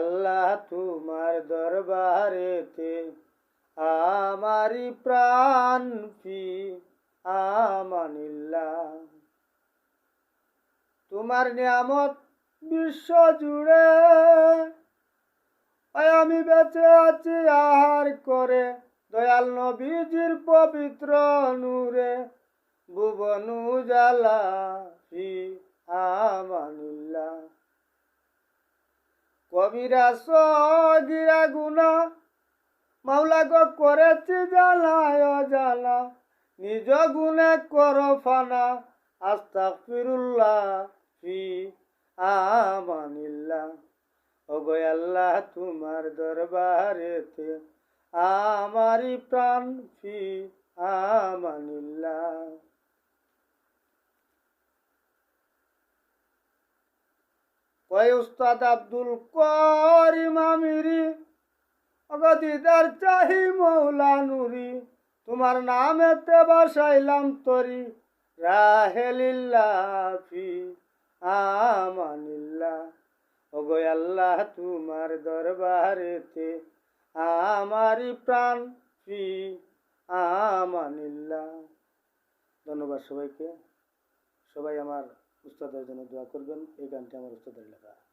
আল্লাহ তোমার দরবারেতে আমারি প্রাণ ফি আমানিল্লা তোমার নিয়ামত বিশ্ব জুড়ে আমি বেঁচে আছি আহার করে, দয়াল নবীজির পবিত্র নূরে, ভুবনু জালা ফি আমানিল্লাহ। কবিরা সগিরা গুনা মাওলা গো করেছি জালায় জালা নিজ গুণে কর ফানা, আস্তাগফিরুল্লাহ ফি আমানিল্লাহ। ওগো আল্লাহ, তোমার দরবারেতে আমারি প্রাণ ফি আমানিল্লাহ কয় উস্তাদ আব্দুল করিম আমিরি? অগদিদার চাহি মৌলা নুরি। তোমার নামেতে বসাইলাম তরি। রাহেলিল্লাফি আমানিল্লাহ। ওগো আল্লাহ, তোমার দরবারেতে আমারি প্রাণ ফি, আমানিল্লাহ। ধন্যবাদ সবাইকে। সবাই আমার উস্তাদের জন্য দোয়া করবেন। এই গানটি আমার উস্তাদের লেখা।